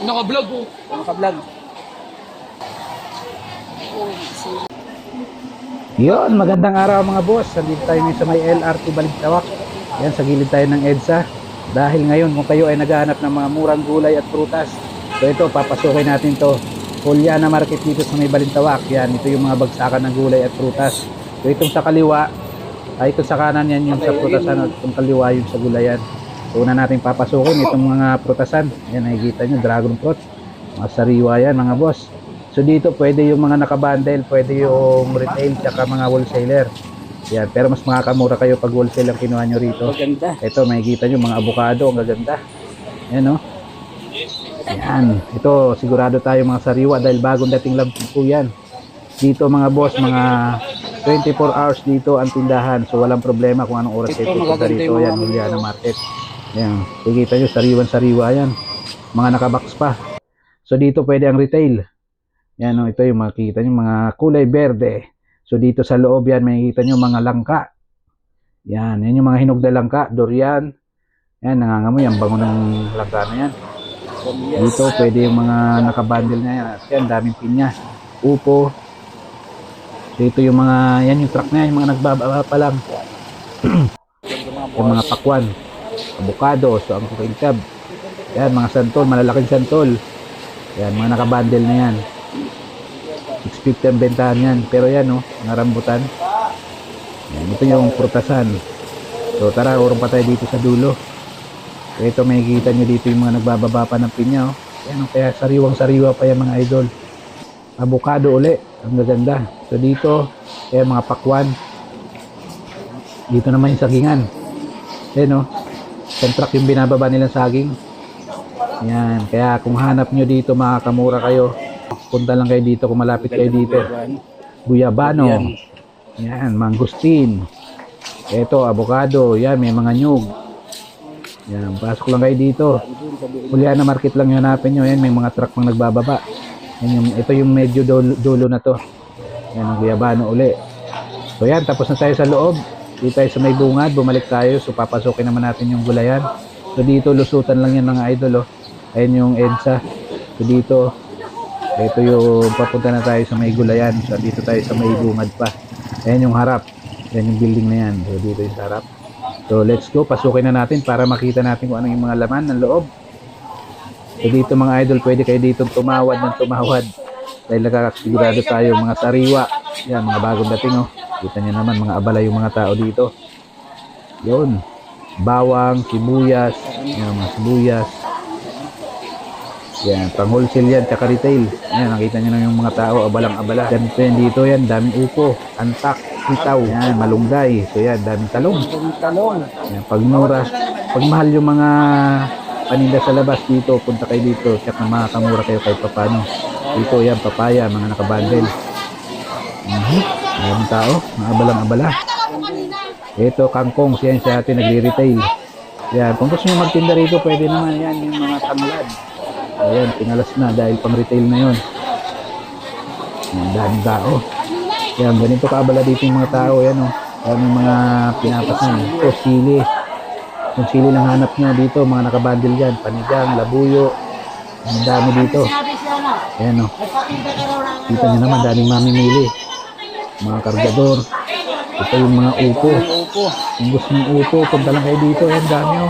Naka-vlog oh. Naka-vlog. Yun, magandang araw mga boss. Nandito tayo ngayon sa may LRT Balintawak. Yan, sa gilid tayo ng EDSA. Dahil ngayon, kung kayo ay naghahanap ng mga murang gulay at prutas, so ito, papasukin natin to. Juliana Market dito sa may Balintawak. Yan, ito yung mga bagsakan ng gulay at prutas. So itong sa kaliwa, ay itong sa kanan yan yung sa prutasan at itong kaliwa yung sa gulayan. Una natin papasukin itong mga prutasan. Yan, nakikita nyo, dragon fruit. Mga sariwa yan mga boss. So dito pwede yung mga nakabundle, pwede yung retail tsaka mga wholesaler. Yan, pero mas makakamura kayo pag wholesale ang kinuha nyo rito. Maganda. Ito, makikita nyo mga avocado, ang gaganda. Yan, no? Yan. Ito, sigurado tayo mga sariwa dahil bagong dating lang po yan. Dito mga boss, mga 24 hours dito ang tindahan. So walang problema kung anong oras Ito, kayo pupunta mga Yan, Juliana Market. Yan. Kikita nyo, sariwan-sariwa yan. Mga nakabox pa. So dito pwede ang retail. Yan, no? ito yung makikita nyo, mga kulay berde. So dito sa loob yan, makikita nyo mga langka. Yan, yan yung mga hinog na langka, durian. Yan, nangangamoy ang bango ng langka na yan. Dito pwede yung mga nakabundle na yan. At yan, daming pinya. Upo. So ito yung mga, yan yung truck na yan, yung mga nagbababa pa lang. yung mga pakwan. Avocado, so ang kukintab. Yan, mga santol, malalaking santol. Yan, mga nakabundle na yan. 650 ang bentahan yan. Pero yan, oh, mga rambutan. Yan, ito yung prutasan. So tara, urong pa tayo dito sa dulo. So ito makikita nyo dito yung mga nagbababa pa ng pinya. Oh. Yan, oh, kaya sariwang sariwa pa yung mga idol. Avocado uli, ang gaganda. So dito, kaya mga pakwan. Dito naman yung sagingan. Yan oh, isang truck yung binababa nilang saging. Yan, kaya kung hanap nyo dito makakamura kayo. Punta lang kayo dito kung malapit kayo dito. Guyabano. Yan, mangustin. Ito, avocado. Yan, may mga nyug. Yan, pasok lang kayo dito. Juliana Market lang yung hanapin nyo. Yan, may mga truck pang nagbababa. Yan yung, ito yung medyo dulo, dulo na to. Yan, ang guyabano uli. So yan, tapos na tayo sa loob. Dito tayo sa may bungad, bumalik tayo. So papasukin naman natin yung gulayan. So dito, lusutan lang yan mga idol. Oh. Ayan yung EDSA. So dito, ito yung papunta na tayo sa may gulayan. So dito tayo sa may bungad pa. Ayan yung harap. Ayan yung building na yan. So dito yung harap. So let's go. Pasukin na natin para makita natin kung ano yung mga laman ng loob. So dito mga idol, pwede kayo dito tumawad ng tumawad. Dahil nakakasigurado tayo mga sariwa. Yan, mga bagong dating oh. Kita niyo naman mga abala yung mga tao dito. Yun. Bawang, sibuyas, yan, mga sibuyas. Yan, pang wholesale yan, tsaka retail. Yan, nakita nyo na yung mga tao, abalang-abala. Yan dito yan, daming upo, antak, sitaw, yan, malunggay. So yan, daming talong. Yan, pag mura, pag mahal yung mga paninda sa labas dito, punta kayo dito, tsaka makakamura kayo kahit papano. Dito yan, papaya, mga nakabundle. Mhm. Maraming tao, mga abalang-abala. Ito, kangkong, siyan sa atin, nagre-retail. Yan, kung gusto nyo magtinda rito, pwede naman yan, yung mga tanglad. Ayan, pinalas na dahil pang retail na yon. Ang daming tao. Yan, ganito kaabala dito yung mga tao. Yan. Oh. Yan yung mga pinapasan. Ito, sili. Kung sili lang hanap nyo dito, mga nakabundle dyan. Panigang, labuyo. Ang dami dito. Ayan o. Kita nyo naman, daming mamimili. Mga kargador. Ito yung mga upo. Kung gusto ng upo, punta lang kayo dito. Ayan, dami o.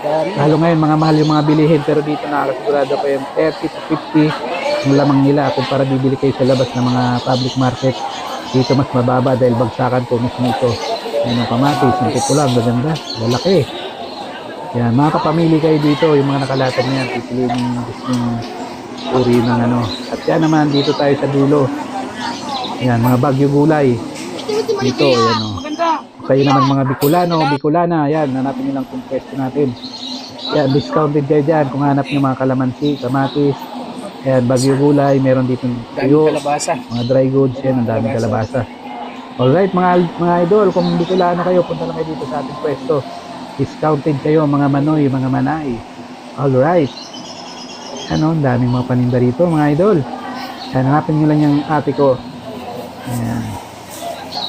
Dami. Lalo ngayon, mga mahal yung mga bilihin, pero dito nakakasigurado pa yung 30 to 50 yung lamang nila kung para bibili kayo sa labas ng mga public market. Dito mas mababa dahil bagsakan po mismo ito. Yan ang kamatis, ang pulang, maganda, lalaki. Yan, mga kapamili kayo dito, yung mga nakalatag na yan, pipiliin yung gusto yung uri ng ano. At yan naman, dito tayo sa dulo. Yan, mga bagyo gulay. Dito, yan o. Kayo naman mga Bicolano, Bicolana, yan, hanapin nyo lang kung pwesto natin. Yan, discounted kayo dyan kung hanap nyo mga kalamansi, kamatis, yan, bagyo gulay, meron dito tuyo, mga dry goods, yan, ang daming kalabasa. Alright, mga, mga idol, kung Bicolano kayo, punta lang kayo dito sa ating pwesto. Discounted kayo, mga manoy, mga manay. Alright. Ano, ang daming mga paninda rito, mga idol. Yan, hanapin nyo lang yung ate ko. Ayan.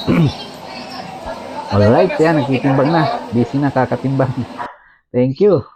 Alright, yan, nagtitimbang na. Busy na, kakatimbang. Thank you.